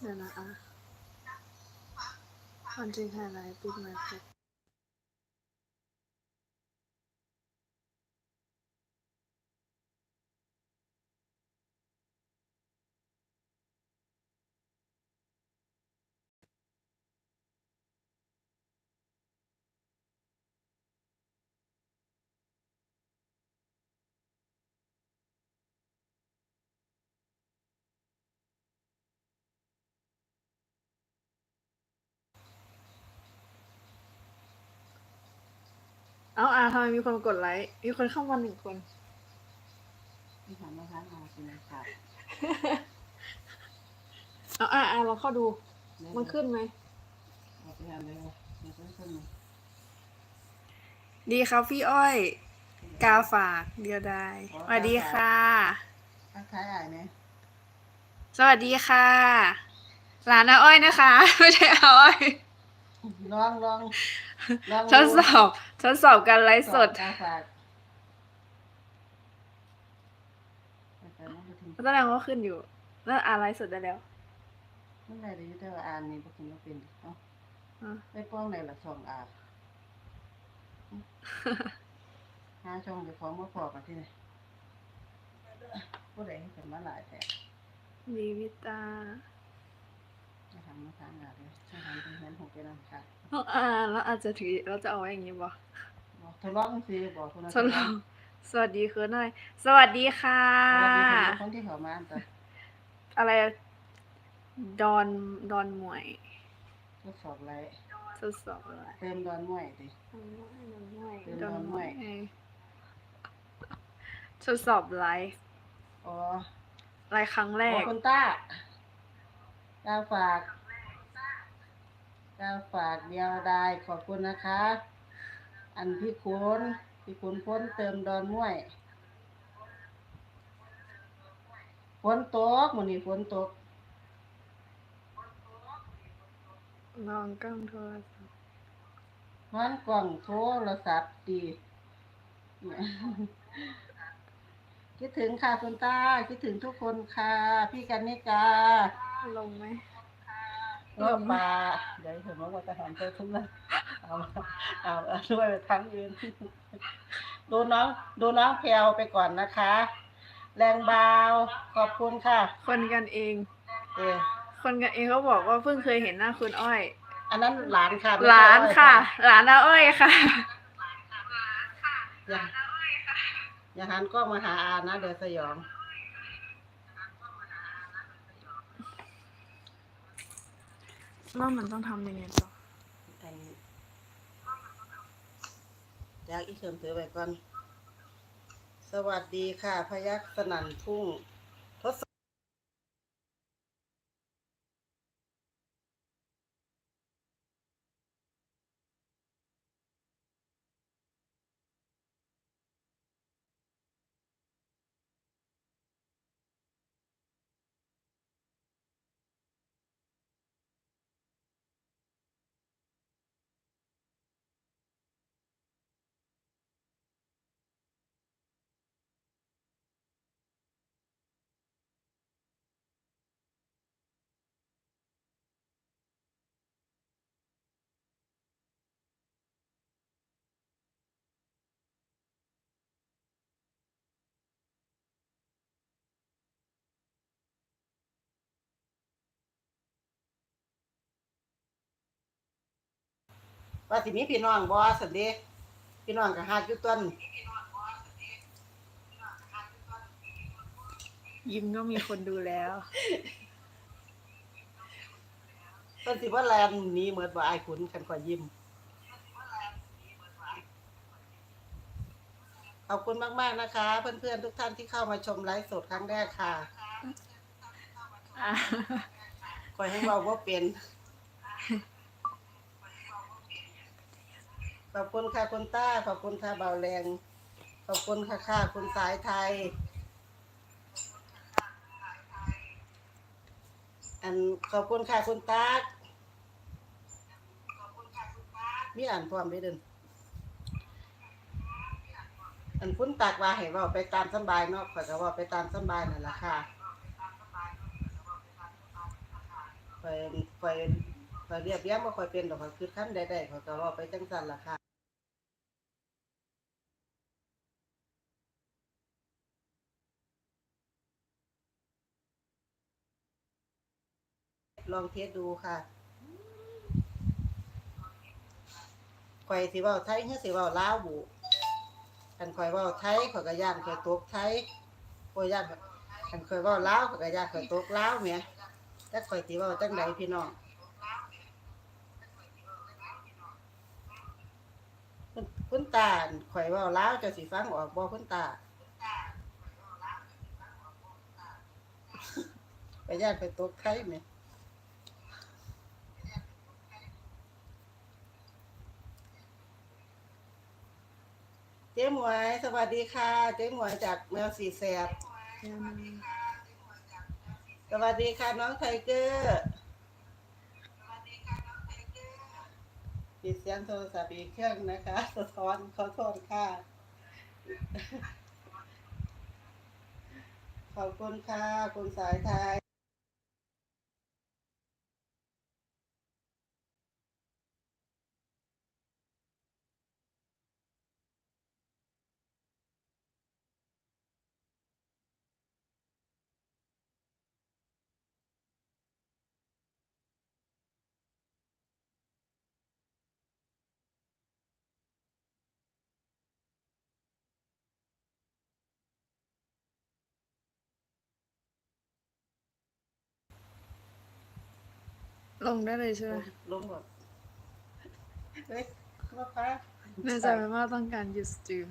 เดี๋ยวนะอะมันจริงไฮไลท์ปิดมาเก็ เอ้าอาทำไมมีคนกดไลค์มีคนเข้ามาหนึ่งคนที่ทำมาทั้งอาเป็นครับเอาอาอาเราเข้าดู มันขึ้นไหมเอาไปทำเลยมันขึ้นขึ้นดีครับพี่อ้อย กาฝากเดียวได้สวัสดีค่ะ ทักทายอ่ายไหมสวัสดีค่ะ หลานอาอ้อยนะคะ ไม่ใช่อาอ้อย ลองลองลองทดสอบทดสอบการไลฟ์สดกาฝากแต่ไม่ได้ถึงแสดงว่าขึ้นอยู่แล้วอาไลฟ์สดได้แล้วเมื่อไหร่เดี๋ยวจะอ่านนี่พวกคุณก็เป็นเอ้าอะไปป้องไหนละช่องอ่านหาช่องไปฟ้องมาพอกันที่ไหนผู้ใดให้เป็นมาหลายแท้ดีวิตา จะทำมาทางอ่านเลยจะทำเป็นเงินหกเป็นอันค่ะต้องอาแล้วอาจจะถือเราจะเอาไว้อย่างนี้บ่บอกทดลองสิบอกคนละทดลองสวัสดีคือหน่อย สวัสดีค่ะสวัสดีค่ะคนที่เขามาแต่อะไรดอนดอนหมวยทดสอบไรทดสอบอะไรเติมดอนม่วยดิดอนหมวยดอนหมวยเป็นดอนหมวยดอนหมวยทดสอบไลฟ์อ๋อไลฟ์ครั้งแรขอกบคุณต้าดาวฝาก ดาวฝากเดียวได้ขอบคุณนะคะ อันพี่คุณพี่คุณพ้นเติมดอนม่วยฝนตกมื้อนี้ฝนตกลองกล้องโทรศัพท์ร้อนกล่องโทรศัพท์ดีคิดถึงค่ะคุณต้าคิดถึงทุกคนค่ะ พี่กันนิกา ลงไหม รอบปลาเดี๋ยวผมว่าจะหันไปทุกนั้นเอาเอาเอาด้วยทั้งยืนดูน้องดูน้องแพลวไปก่อนนะคะ แรงเบาขอบคุณค่ะ คนกันเอง เออคนกันเองเขาบอกว่าเพิ่งเคยเห็นหน้าคุณอ้อย อันนั้นหลานค่ะหลานอ้อยค่ะ หลานอาอ้อยค่ะอย่าอย่าหันกล้องมาหาอานะเดี๋ยวสยอง ว่ามันต้องทำยังไงต่อไอ้อยากอีเขิมถือไปก่อน สวัสดีค่ะ พยักสนั่นทุ่ง ว่าสิมีพี่น้องบ่สันเดพี่น้องก็หาดอยู่ต้นยิ้มก็มีคนดูแล้วต้นสิว่าแลนหนี้เหมือนบ่อายขุนกันกว่ายิ้มขอบคุณมาก ๆ นะคะ เพื่อนๆทุกท่านที่เข้ามาชมไลฟ์สดครั้งแรกค่ะ อะคอยให้เบาว่าเป็น ขอบคุณค่ะคุณต้า ขอบคุณค่ะเบาแรง ขอบคุณค่ะค่ะคุณสายไทย อันขอบคุณค่ะคุณตากมีอ่านความได้เดินอันคุณตากว่าให้ว่าไปตามสบายเนาะข่อยก็ว่าไปตามสบายนั่นแหละค่ะข่อยข่อยข่อยเรียบเรียงบ่ค่อยเป็นดอกข่อยคือคำใดๆข่อยก็ว้าไปจังซั่นล่ะค่ะ ลองเทสดูค่ะข่อยสิเว้าไทยคือสิเว้าลาวบุคันข่อยเว้าไทยข่อยก็ย่านข่อยตกไทยข่อยย่านคันข่อยเว้าลาวข่อยก็ย่านข่อยตกลาวแหมจักข่อยสิเว้าจังไดพี่น้องคุณตาข่อยเว้าลาวจ้าสิฟังออกบ่คุณตาไปย่านไปตกไทยแหม เจ๊หมวย สวัสดีค่ะ เจ๊หมวยจากแมวสีแสบ สวัสดีค่ะน้องไทเกอร์ปิดเสียงโทรศัพท์อีกเครื่องนะคะ สะท้อนขอโทษค่ะ ขอบคุณค่ะ คุณสายไทย ลงได้เลยใช่ไหมลงแบบเฮ้ยมาคะแน่ใจไหมว่าต้องการหยุดสตรีม